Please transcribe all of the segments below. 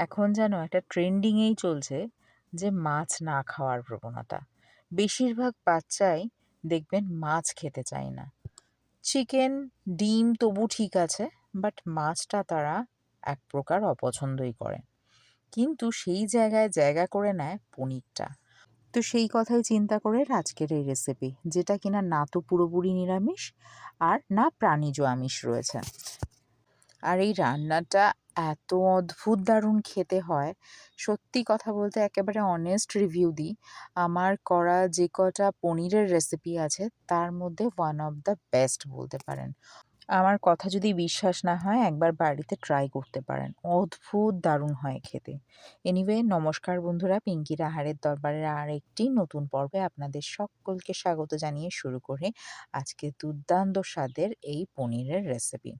এখন যেন একটা ট্রেন্ডিংয়েই চলছে যে মাছ না খাওয়ার প্রবণতা। বেশিরভাগ বাচ্চাই দেখবেন মাছ খেতে চায় না। চিকেন ডিম তবু ঠিক আছে বাট মাছটা তারা এক প্রকার অপছন্দই করে। কিন্তু সেই জায়গায় জায়গা করে নেয় পনিরটা। তো সেই কথাই চিন্তা করে আজকের এই রেসিপি যেটা কিনা না তো পুরোপুরি নিরামিষ আর না প্রাণীজ আমিষ রয়েছে। আর এই রান্নাটা এত অদ্ভুত দারুণ খেতে হয়। সত্যি কথা বলতে একেবারে অনেস্ট রিভিউ দিই। আমার করা যে কটা পনিরের রেসিপি আছে, তার মধ্যে ওয়ান অফ দ্য বেস্ট বলতে পারেন। আমার কথা যদি বিশ্বাস না হয়, একবার বাড়িতে ট্রাই করতে পারেন। অদ্ভুত দারুণ হয় খেতে। এনিওয়ে নমস্কার বন্ধুরা, পিঙ্কির আহারের দরবারের আর একটি নতুন পর্বে আপনাদের সকলকে স্বাগত জানিয়ে শুরু করে আজকে দুর্দান্ত স্বাদের এই পনিরের রেসিপি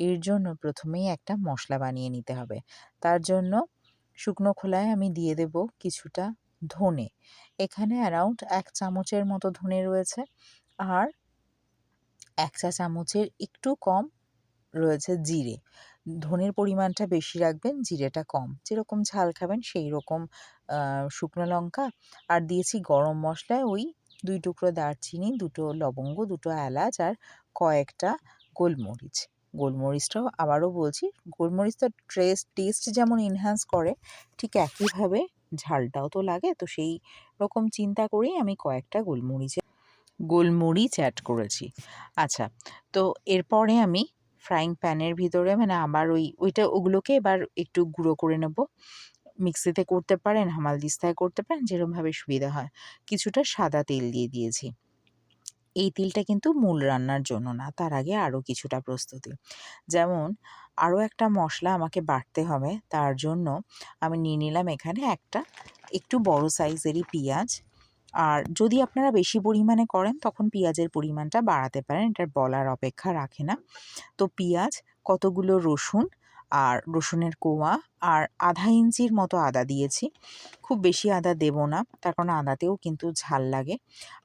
এর জন্য প্রথমেই একটা মশলা বানিয়ে নিতে হবে। তার জন্য শুকনো খোলায় আমি দিয়ে দেব কিছুটা ধনে। এখানে অ্যারাউন্ড এক চামচের মতো ধনে রয়েছে। আর এক চা চামচের একটু কম রয়েছে জিরে। ধনের পরিমাণটা বেশি রাখবেন, জিরেটা কম। যেরকম ঝাল খাবেন সেই রকম শুকনো লঙ্কা। আর দিয়েছি গরম মশলায় ওই দুই টুকরো দারচিনি, দুটো লবঙ্গ, দুটো এলাচ আর কয়েকটা গোলমরিচ। গোলমরিচটাও আবারও বলছি, গোলমরিচটা ট্রেস্ট টেস্ট যেমন এনহ্যান্স করে, ঠিক একইভাবে ঝালটাও তো লাগে। তো সেই রকম চিন্তা করেই আমি কয়েকটা গোলমরিচের গোলমরিচ অ্যাড করেছি। আচ্ছা তো এরপরে আমি ফ্রাইং প্যানের ভিতরে মানে আবার ওই, ওইটা ওগুলোকে এবার একটু গুঁড়ো করে নেব। মিক্সিতে করতে পারেন, হামাল দিস্তায় করতে পারেন যেরকমভাবে সুবিধা হয়। কিছুটা সাদা তেল দিয়ে দিয়েছি। এই তিলটা কিন্তু মূল রান্নার জন্য না, তার আগে আরও কিছুটা প্রস্তুতি। যেমন, আরও একটা মশলা আমাকে বাটতে হবে, তার জন্য আমি নিয়ে নিলাম এখানে একটা একটু বড় সাইজেরই পেঁয়াজ আর যদি আপনারা বেশি পরিমাণে করেন, তখন পেঁয়াজের পরিমাণটা বাড়াতে পারেন। এটার বলার অপেক্ষা রাখে না। তো পেঁয়াজ, কতগুলো রসুন আর রসুনের কোয়া আর আধা ইঞ্চির মতো আদা দিয়েছি। খুব বেশি আদা দেব না, তার কারণ আদাতেও কিন্তু ঝাল লাগে।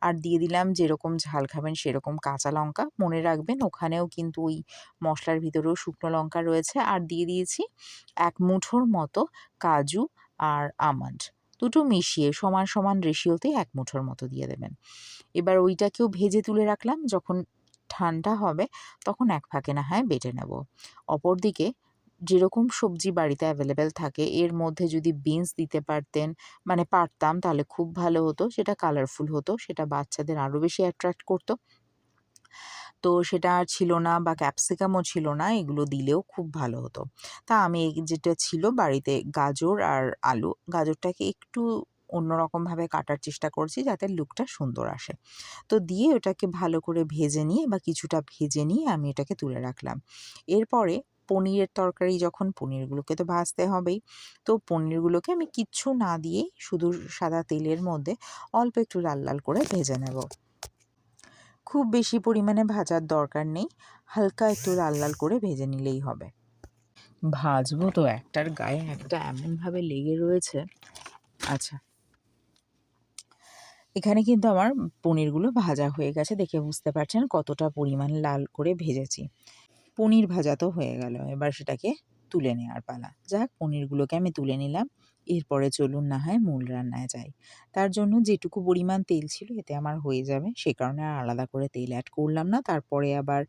আর দিয়ে দিলাম যেরকম ঝাল খাবেন সেরকম কাঁচা লঙ্কা। মনে রাখবেন ওখানেও কিন্তু ওই মশলার ভিতরেও শুকনো লঙ্কা রয়েছে। আর দিয়ে দিয়েছি এক মুঠোর মতো কাজু আর আমন্ড। দুটো মিশিয়ে সমান সমান রেশিওতে এক মুঠোর মতো দিয়ে দেবেন। এবার ওইটাকেও ভেজে তুলে রাখলাম, যখন ঠান্ডা হবে তখন এক ফাঁকে না হয় বেটে নেব। অপরদিকে যেরকম সবজি বাড়িতে অ্যাভেলেবেল থাকে, এর মধ্যে যদি বিনস দিতে পারতেন মানে পারতাম, তাহলে খুব ভালো হতো। সেটা কালারফুল হতো, সেটা বাচ্চাদের আরও বেশি অ্যাট্রাক্ট করতো। তো সেটা আর ছিল না বা ক্যাপসিকামও ছিল না, এগুলো দিলেও খুব ভালো হতো। তা আমি যেটা ছিল বাড়িতে গাজর আর আলু, গাজরটাকে একটু অন্যরকমভাবে কাটার চেষ্টা করছি যাতে লুকটা সুন্দর আসে। তো দিয়ে ওটাকে ভালো করে ভেজে নিয়ে বা কিছুটা ভেজে নিয়ে আমি এটাকে তুলে রাখলাম। এরপরে পনিরের তরকারি, যখন পনিরগুলোকে তো ভাজতে হবেই, তো পনিরগুলোকে আমি কিচ্ছু না দিয়েই শুধু সাদা তেলের মধ্যে অল্প একটু লাল লাল করে ভেজে নেব। খুব বেশি পরিমাণে ভাজার দরকার নেই। হালকা একটু লাল লাল করে ভেজে নিলেই হবে। ভাজবো তো একটার গায়ে একটা এমনভাবে লেগে রয়েছে। আচ্ছা। এখানে কিন্তু আমার পনিরগুলো ভাজা হয়ে গেছে দেখে বুঝতে পারছেন কতটা পরিমাণ লাল করে ভেজেছি। পনির ভাজা তো হয়ে গেল, এবার সেটাকে তুলে নেওয়ার পালা। যাক, পনিরগুলোকে আমি তুলে নিলাম। এরপরে চলুন না হয় মূল রান্নায় যাই। তার জন্য যেটুকু পরিমাণ তেল ছিল এতে আমার হয়ে যাবে। সে কারণে আর আলাদা করে তেল অ্যাড করলাম না। তারপরে আবার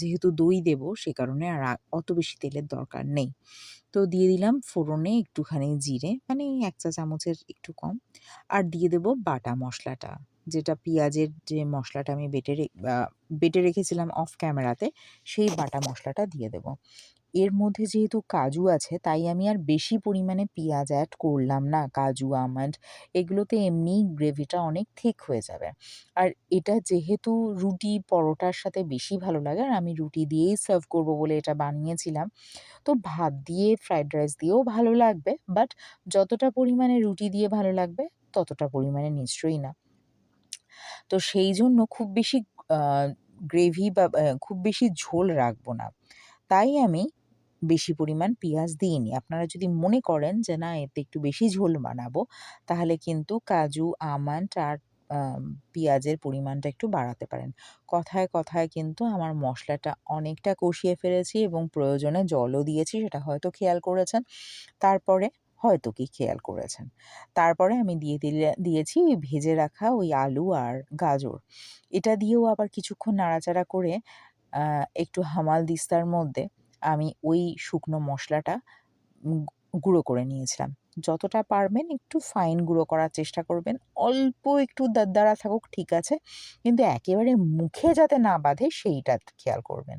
যেহেতু দই দেব, সে কারণে আর অত বেশি তেলের দরকার নেই। তো দিয়ে দিলাম ফোড়নে একটুখানি জিরে মানে এক চা চামচের একটু কম। আর দিয়ে দেব বাটা মশলাটা, যেটা পেঁয়াজের যে মশলাটা আমি বেটে বেটে রেখেছিলাম অফ ক্যামেরাতে সেই বাটা মশলাটা দিয়ে দেব। এর মধ্যে যেহেতু কাজু আছে, তাই আমি আর বেশি পরিমাণে পেঁয়াজ অ্যাড করলাম না। কাজু আমন্ড এগুলোতে এমনি গ্রেভিটা অনেক ঠিক হয়ে যাবে। আর এটা যেহেতু রুটি পরোটার সাথে বেশি ভালো লাগে, আর আমি রুটি দিয়েই সার্ভ করব বলে এটা বানিয়েছিলাম, তো ভাত দিয়ে ফ্রাইড রাইস দিয়েও ভালো লাগবে। বাট যতটা পরিমাণে রুটি দিয়ে ভালো লাগবে, ততটা পরিমাণে নিশ্চয়ই না। তো সেই জন্য খুব বেশি গ্রেভি বা খুব বেশি ঝোল রাখব না। তাই আমি বেশি পরিমাণ পেঁয়াজ দিইনি। আপনারা যদি মনে করেন যে, না, এতে একটু বেশি ঝোল বানাবো তাহলে কিন্তু কাজু, আমন্ড আর পেঁয়াজের পরিমাণটা একটু বাড়াতে পারেন। কথায় কথায় কিন্তু আমার মশলাটা অনেকটা কষিয়ে ফেলেছি এবং প্রয়োজনে জলও দিয়েছি, সেটা হয়তো খেয়াল করেছেন। তারপরে হয়তো কি খেয়াল করেছেন। তারপরে আমি দিয়ে দিলে, দিয়েছি ওই ভেজে রাখা ওই আলু আর গাজর। এটা দিয়েও আবার কিছুক্ষণ নাড়াচাড়া করে একটু হামাল দিস্তার মধ্যে আমি ওই শুকনো মশলাটা গুঁড়ো করে নিয়েছিলাম। যতটা পারবেন একটু ফাইন গুঁড়ো করার চেষ্টা করবেন। অল্প একটু দারদারা থাকুক, ঠিক আছে। কিন্তু একেবারে মুখে যাতে না বাঁধে, সেইটা খেয়াল করবেন।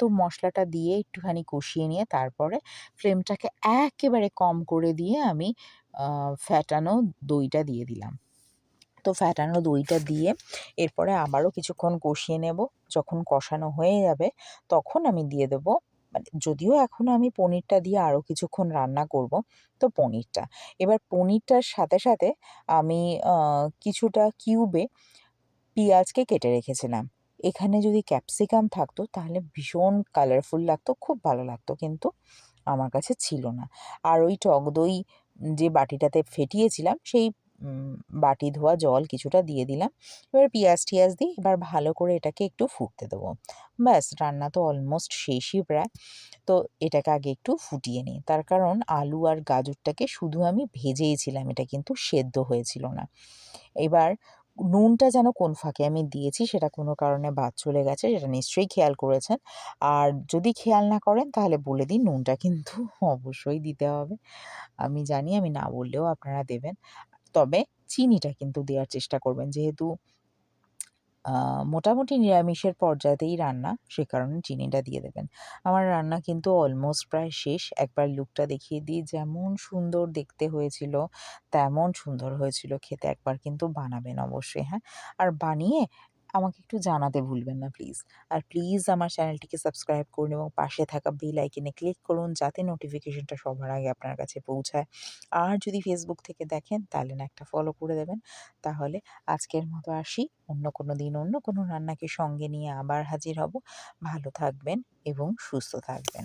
তো মশলাটা দিয়ে একটুখানি কষিয়ে নিয়ে তারপরে ফ্লেমটাকে একেবারে কম করে দিয়ে আমি ফ্যাটানো দইটা দিয়ে দিলাম। তো ফ্যাটানো দইটা দিয়ে এরপরে আবারও কিছুক্ষণ কষিয়ে নেব। যখন কষানো হয়ে যাবে, তখন আমি দিয়ে দেবো মানে যদিও এখনও আমি পনিরটা দিয়ে আরও কিছুক্ষণ রান্না করব, তো পনিরটা। এবার পনিরটার সাথে সাথে আমি কিছুটা কিউবে পেঁয়াজকে কেটে রেখেছিলাম। এখানে যদি ক্যাপসিকাম থাকতো, তাহলে ভীষণ কালারফুল লাগতো, খুব ভালো লাগতো, কিন্তু আমার কাছে ছিল না। আর ওই টক দই যে বাটিটাতে ফেটিয়েছিলাম, সেই বাটি, ধোয়া, জল কিছুটা দিয়ে দিলাম। এবার পেঁয়াজ টিয়াজ দিই এবার ভালো করে এটাকে একটু ফুটতে দেবো। ব্যাস, রান্না তো অলমোস্ট শেষই প্রায়। তো এটাকে আগে একটু ফুটিয়ে নিই। তার কারণ আলু আর গাজরটাকে শুধু আমি ভেজেইছিলাম, এটা কিন্তু সেদ্ধ হয়েছিল না। এবার নুনটা যেন কোন ফাঁকে আমি দিয়েছি সেটা কোনো কারণে বাদ চলে গেছে, সেটা নিশ্চয়ই খেয়াল করেছেন। আর যদি খেয়াল না করেন, তাহলে বলে দিন নুনটা কিন্তু অবশ্যই দিতে হবে। আমি জানি, আমি না বললেও আপনারা দেবেন। তবে চিনিটা কিন্তু দেওয়ার চেষ্টা করবেন। যেহেতু মোটামুটি নিরামিষের পর্যায়েতেই রান্না, সে কারণে চিনিটা দিয়ে দেবেন। আমার রান্না কিন্তু অলমোস্ট প্রায় শেষ। একবার লুকটা দেখিয়ে দিই। যেমন সুন্দর দেখতে হয়েছিল, তেমন সুন্দর হয়েছিল। খেতে একবার কিন্তু বানাবেন অবশ্যই হ্যাঁ? আর বানিয়ে আমাকে একটু জানাতে ভুলবেন না প্লিজ আর প্লিজ আমার চ্যানেলটিকে সাবস্ক্রাইব করুন এবং পাশে থাকা বেল আইকনে ক্লিক করুন, যাতে নোটিফিকেশনটা সবার আগে আপনার কাছে পৌঁছায়। আর যদি ফেসবুক থেকে দেখেন, তাহলে না একটা ফলো করে দেবেন। তাহলে আজকের মতো আসি। অন্য কোনো দিন অন্য কোনো রান্নাকে সঙ্গে নিয়ে আবার হাজির হব। ভালো থাকবেন এবং সুস্থ থাকবেন।